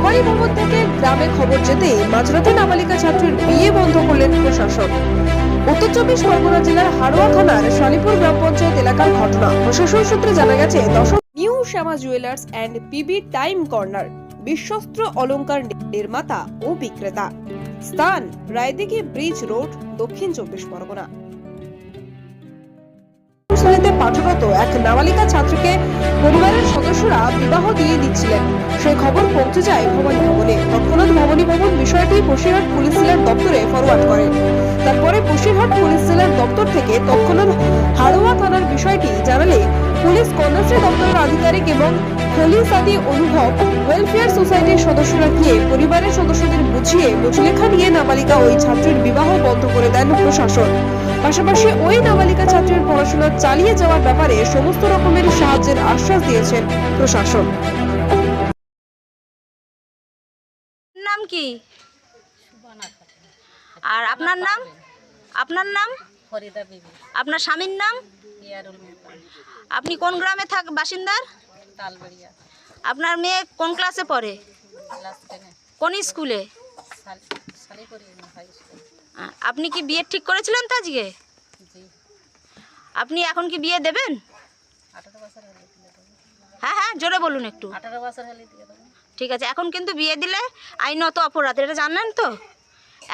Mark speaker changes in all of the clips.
Speaker 1: ভবানী ভবন থেকে গ্রামে খবর যেতে মাঝরাতে নাবালিকা ছাত্রীর বিয়ে বন্ধ করলেন প্রশাসন উত্তর চব্বিশ পরগনা জেলার হাড়োয়া থানার শালিপুর গ্রাম পঞ্চায়েত এলাকার ঘটনা। প্রশাসন সূত্রে জানা গেছে, দশম new Shyama jewellers and BB time corner বিশ্বস্ত্র অলংকার নির্মাতা ও বিক্রেতা। স্থান রায়দিঘি ব্রিজ রোড, দক্ষিণ চব্বিশ পরগনা। পাঠরত এক নাবালিকা ছাত্রীকে পরিবারের সদস্যরা বিবাহ দিয়ে দিচ্ছিলেন। সেই খবর পৌঁছে যায় ভবানী ভবনে। তৎক্ষণাৎ ভবানী ভবন বিষয়টি বসিরহাট পুলিশ জেলার দপ্তরে ফরওয়ার্ড করে। তারপরে বসিরহাট পুলিশ জেলার দপ্তর থেকে তৎক্ষণাৎ হাড়োয়া থানার বিষয়টি জানালে পুলিশ কন্যাশ্রী দপ্তরের আধিকারিক এবং আদি অনুভব ওয়েলফেয়ার সোসাইটির সদস্যরা গিয়ে পরিবারের সদস্যদের বুঝিয়ে মুচলেখা নিয়ে নাবালিকা ওই ছাত্রীর বিবাহ বন্ধ করে দেন প্রশাসন। পাশাপাশি ওই নাবালিকা ছাত্রীর পড়াশোনা চালিয়ে যাওয়ার ব্যাপারে সমস্ত রকমের সাহায্যের আশ্বাস দিয়েছেন প্রশাসন।
Speaker 2: নাম কি? আর আপনার নাম? আপনার নাম? আপনার স্বামীর নাম? আপনি কোন গ্রামে থাক বাসিন্দার?
Speaker 3: তালবেড়িয়া।
Speaker 2: আপনার মেয়ে কোন ক্লাসে পড়ে?
Speaker 3: ক্লাস টেনে
Speaker 2: কোন স্কুলে? আপনি কি বিয়ে ঠিক করেছিলেন তো আজকে? আপনি এখন কি বিয়ে দেবেন? হ্যাঁ হ্যাঁ জোরে বলুন একটু। ঠিক আছে এখন কিন্তু বিয়ে দিলে আইনত অপরাধ এটা জানেন তো?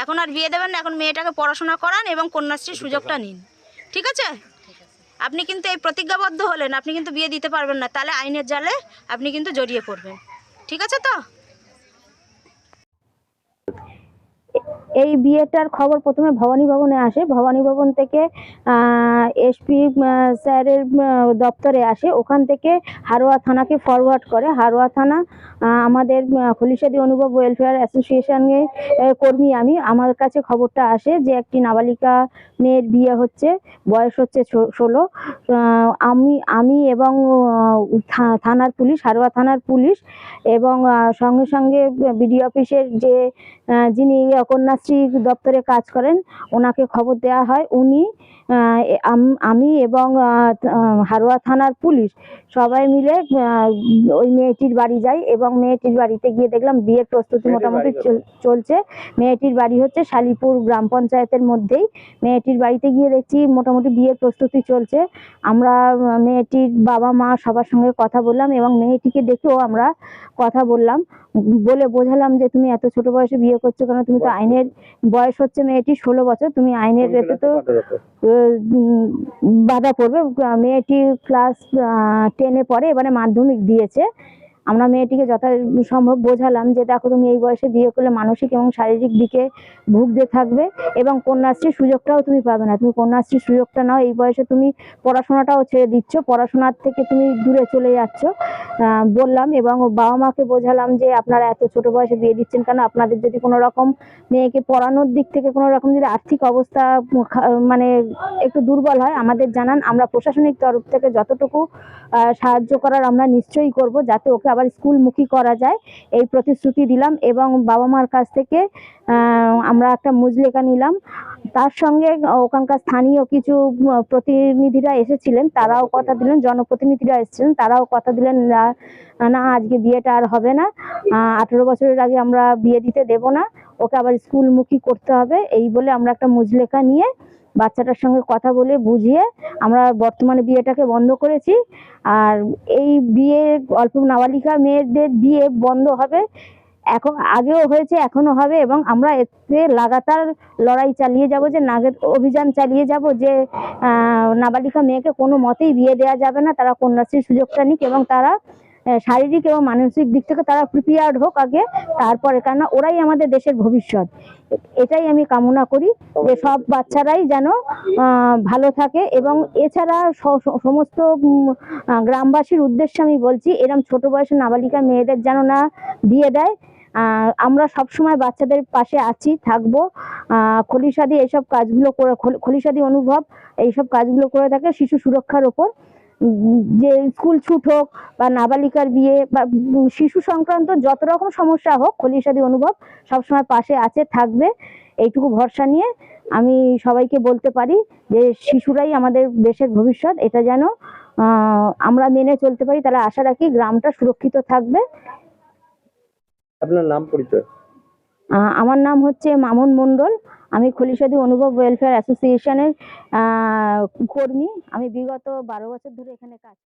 Speaker 2: এখন আর বিয়ে দেবেন না এখন মেয়েটাকে পড়াশোনা করান এবং কন্যাশ্রীর সুযোগটা নিন। ঠিক আছে? আপনি কিন্তু এই প্রতিজ্ঞাবদ্ধ হলেন, আপনি কিন্তু বিয়ে দিতে পারবেন না, তাহলে আইনের জালে আপনি কিন্তু জড়িয়ে পড়বেন। ঠিক আছে তো?
Speaker 4: এই বিয়েটার খবর প্রথমে ভবানী ভবনে আসে। ভবানী ভবন থেকে এসপি স্যারের দপ্তরে আসে। ওখান থেকে হারোয়া থানাকে ফরওয়ার্ড করে। হারোয়া থানা আমাদের আহ, খলিশাদি অনুভব ওয়েলফেয়ার অ্যাসোসিয়েশনের কর্মী আমি। আমার কাছে খবরটা আসে যে একটি নাবালিকা মেয়ের বিয়ে হচ্ছে। বয়স হচ্ছে ষোলো। আমি আমি এবং থানার পুলিশ হারোয়া থানার পুলিশ এবং সঙ্গে সঙ্গে বিডিও অফিসের যে যিনি যিনি কন্যাশ্রী দপ্তরে কাজ করেন। ওনাকে খবর দেওয়া হয় উনি আম- এবং হারোয়া থানার পুলিশ সবাই মিলে ওই মেয়েটির বাড়ি যাই এবং মেয়েটির বাড়িতে গিয়ে দেখলাম বিয়ের প্রস্তুতি মোটামুটি চল- চলছে। মেয়েটির বাড়ি হচ্ছে শালিপুর গ্রাম পঞ্চায়েতের মধ্যেই। মেয়েটির বাড়িতে গিয়ে দেখছি মোটামুটি বিয়ের প্রস্তুতি চলছে। আমরা মেয়েটির বাবা মা সবার সঙ্গে কথা বললাম এবং মেয়েটিকে দেখেও আমরা কথা বললাম। বলে বোঝালাম যে তুমি এত ছোট বয়সে বিয়ে করছ কেন? তুমি তো আইনের বয়স হচ্ছে মেয়েটি ষোলো বছর তুমি আইনের রেতে তো। বাধা পড়বে। মেয়েটি ক্লাস টেনে পরে এবারে মাধ্যমিক দিয়েছে। আমরা মেয়েটিকে যথাসম্ভব বোঝালাম যে দেখো তুমি এই বয়সে বিয়ে করলে মানসিক এবং শারীরিক দিকে ভুগতে থাকবে এবং কন্যাশ্রীর সুযোগটাও তুমি পাবে না। তুমি কন্যাশ্রীর সুযোগটা নাও, এই বয়সে তুমি পড়াশোনাটাও ছেড়ে দিচ্ছ, পড়াশোনার থেকে তুমি দূরে চলে যাচ্ছ। বললাম এবং বাবা মাকে বোঝালাম যে আপনারা এত ছোট বয়সে বিয়ে দিচ্ছেন কেন? আপনাদের যদি কোনো রকম মেয়েকে পড়ানোর দিক থেকে কোনো রকম যদি আর্থিক অবস্থা মানে একটু দুর্বল হয়, আমাদের জানান। আমরা প্রশাসনিক তরফ থেকে যতটুকু সাহায্য করার আমরা নিশ্চয়ই করব, যাতে ওকে আবার স্কুলমুখী করা যায়। এই প্রতিশ্রুতি দিলাম এবং বাবা মার কাছ থেকে আমরা একটা মুজলেখা নিলাম। তার সঙ্গে ওখানকার স্থানীয় কিছু প্রতিনিধিরা এসেছিলেন, তারাও কথা দিলেন, জনপ্রতিনিধিরা এসেছিলেন, তারাও কথা দিলেন, না আজকে বিয়েটা আর হবে না। আঠেরো বছরের আগে আমরা বিয়ে দিতে দেব না, ওকে আবার স্কুলমুখী করতে হবে, এই বলে আমরা একটা মুজলেখা নিয়ে বাচ্চাটার সঙ্গে কথা বলে বুঝিয়ে আমরা বর্তমানে বিয়েটাকে বন্ধ করেছি। আর এই বিয়ে অল্প নাবালিকা মেয়েদের বিয়ে বন্ধ হবে। এখন আগেও হয়েছে এখনও হবে এবং আমরা এতে লাগাতার লড়াই চালিয়ে যাব, যে নাগের অভিযান চালিয়ে যাব, যে নাবালিকা মেয়েকে কোনো মতেই বিয়ে দেওয়া যাবে না। তারা কন্যাশ্রীর সুযোগটা নিক এবং তারা শারীরিক এবং মানসিক দিক থেকে তারা প্রিপেয়ার্ড হোক আগে তারপরে কেননা ওরাই আমাদের দেশের ভবিষ্যৎ। এটাই আমি কামনা করি যে সব বাচ্চারাই যেন ভালো থাকে এবং এছাড়া সমস্ত গ্রামবাসীর উদ্দেশ্যে আমি বলছি এরম ছোট বয়সে নাবালিকা মেয়েদের যেন না দেয়। আহ, আমরা সবসময় বাচ্চাদের পাশে আছি থাকব। আহ, খলিশাদি এইসব কাজগুলো করে খল- খলিশাদি অনুভব এইসব কাজগুলো করে থাকে শিশু সুরক্ষার ওপর। যে স্কুল ছুট হোক বা নাবালিকার বিয়ে বা শিশু সংক্রান্ত যত রকম সমস্যা হোক খলিশাদি অনুভব সবসময় পাশে আছে, থাকবে। এইটুকু ভরসা নিয়ে আমি সবাইকে বলতে পারি যে শিশুরাই আমাদের দেশের ভবিষ্যৎ। এটা যেন আমরা মেনে চলতে পারি। তাহলে আশা রাখি গ্রামটা সুরক্ষিত থাকবে।
Speaker 5: আপনার নাম পরিচয়?
Speaker 4: আমার নাম হচ্ছে মামুন মণ্ডল। আমি খলিশাদি অনুভব ওয়েলফেয়ার অ্যাসোসিয়েশনের কর্মী। আমি বিগত বারো বছর ধরে এখানে কাজ